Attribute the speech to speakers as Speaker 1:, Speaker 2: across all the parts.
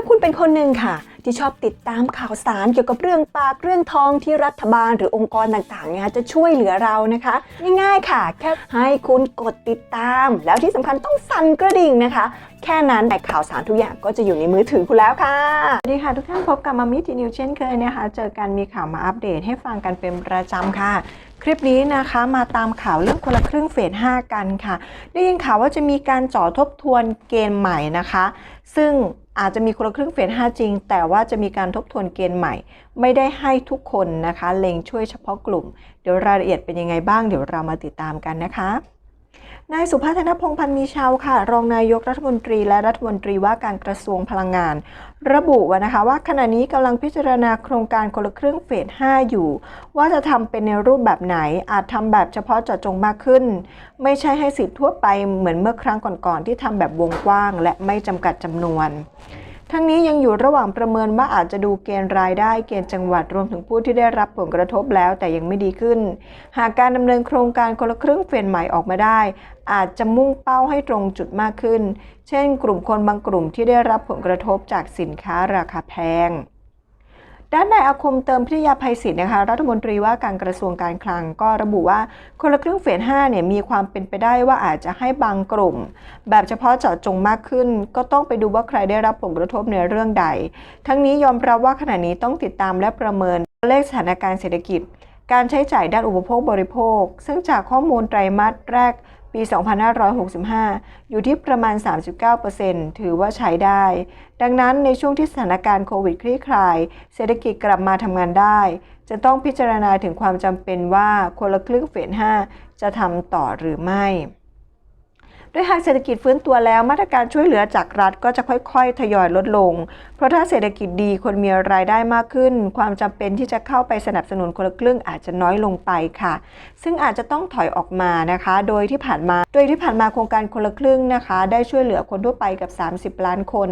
Speaker 1: าคุณเป็นคนหนึ่งค่ะ ที่ชอบติดตามข่าวสารเกี่ยวกับเรื่องปากเรื่องทองที่รัฐบาลหรือองค์กรต่างๆเนี่ยจะช่วยเหลือเรานะคะ ง่ายๆค่ะ แค่ให้คุณกดติดตาม แล้วที่สำคัญต้องสั่นกระดิ่งนะคะ แค่นั้นแต่ข่าวสารทุกอย่างก็จะอยู่ในมือถือคุณแล้วค่ะ
Speaker 2: สวัสดีค่ะทุกท่านพบกับมามิทีนิวเช่นเคยนะคะ เจอกันมีข่าวมาอัปเดตให้ฟังกันเป็นประจำค่ะคลิปนี้นะคะมาตามข่าวเรื่องคนละครึ่งเฟส 5 กันค่ะ ได้ยินข่าวว่าจะมีการจ่อทบทวนเกณฑ์ใหม่นะคะ ซึ่ง อาจจะมีคนละครึ่งเฟส 5 จริง แต่ว่าจะมีการทบทวนเกณฑ์ใหม่ ไม่ได้ให้ทุกคนนะคะ เล็งช่วยเฉพาะกลุ่ม เดี๋ยวรายละเอียดเป็นยังไงบ้าง เดี๋ยวเรามาติดตามกันนะคะ นายสุภาธนพงษ์พันธ์มีชาวค่ะ รองนายกรัฐมนตรีและรัฐมนตรีว่าการกระทรวงพลังงาน ระบุว่านะคะว่าขณะนี้กำลังพิจารณาโครงการคนละครึ่งเฟส 5 อยู่ ว่าจะทำเป็นในรูปแบบไหนอาจทำแบบเฉพาะเจาะจงมากขึ้น ไม่ใช่ให้สิทธิ์ทั่วไปเหมือนเมื่อครั้งก่อนๆที่ทำแบบวงกว้าง และไม่จำกัดจำนวน ทั้งนี้ยังอยู่ระหว่างประเมินว่าอาจจะดูเกณฑ์รายได้เกณฑ์จังหวัดรวมถึงผู้ที่ได้รับผลกระทบแล้วแต่ยังไม่ดีขึ้น หากการดำเนินโครงการคนละครึ่งเฟสใหม่ออกมาได้ อาจจะมุ่งเป้าให้ตรงจุดมากขึ้น เช่น กลุ่มคนบางกลุ่มที่ได้รับผลกระทบจากสินค้าราคาแพง ด้านนายอาคมเติมพิทยาภัยศิษย์นะคะรัฐมนตรีว่าการกระทรวงการคลังก็ระบุว่าคนละครึ่งเฟส5เนี่ยมีความเป็นไปได้ว่าอาจจะให้บางกลุ่ม แบบเฉพาะเจาะจงมากขึ้น ก็ต้องไปดูว่าใครได้รับผลกระทบในเรื่องใด ทั้งนี้ยอมรับว่าขณะนี้ต้องติดตามและประเมินเลขสถานการณ์เศรษฐกิจ การใช้จ่ายด้านอุปโภคบริโภค ซึ่งจากข้อมูลไตรมาสแรก ปี 2565 อยู่ที่ประมาณ 39%ถือว่าใช้ได้ ดังนั้นในช่วงที่สถานการณ์โควิดคลี่คลาย เศรษฐกิจกลับมาทำงานได้ จะต้องพิจารณาถึงความจำเป็นว่าคนละครึ่งเฟส5จะทำต่อหรือไม่ โดยหากเศรษฐกิจฟื้นตัวแล้วมาตรการช่วยเหลือจากรัฐก็จะค่อยๆ ทยอยลดลง เพราะถ้าเศรษฐกิจดีคนมีรายได้มากขึ้น ความจำเป็นที่จะเข้าไปสนับสนุนคนละครึ่งอาจจะน้อยลงไปค่ะ ซึ่งอาจจะต้องถอยออกมานะคะ โดยที่ผ่านมา โดยที่ผ่านมาโครงการคนละครึ่งนะคะ ได้ช่วยเหลือคนทั่วไปกับ 30 ล้านคน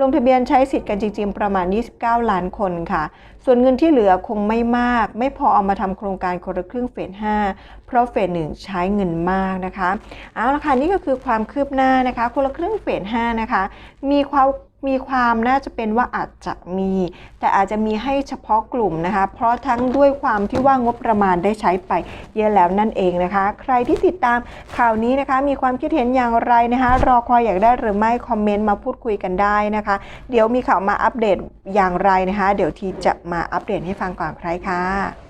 Speaker 2: ลงทะเบียนใช้สิทธิ์กันจริง ๆ ประมาณ 29 ล้านคนค่ะ ส่วนเงินที่เหลือคงไม่มาก ไม่พอเอามาทำโครงการคนละครึ่งเฟส5เพราะเฟส1ใช้เงินมากนะคะ เอาละค่ะนี่ก็คือความคืบหน้านะคะ คนละครึ่งเฟส5นะคะ มีความมีความน่าจะเป็นว่าอาจจะมี แต่อาจจะมีให้เฉพาะกลุ่มนะคะ เพราะทั้งด้วยความที่ว่างบประมาณได้ใช้ไปเยอะแล้วนั่นเองนะคะ ใครที่ติดตามข่าวนี้นะคะ มีความคิดเห็นอย่างไรนะคะ รอคอยอยากได้หรือไม่คอมเมนต์มาพูดคุยกันได้นะคะ เดี๋ยวมีข่าวมาอัปเดตอย่างไรนะคะ เดี๋ยวทีจะมาอัปเดตให้ฟังก่อนใครค่ะ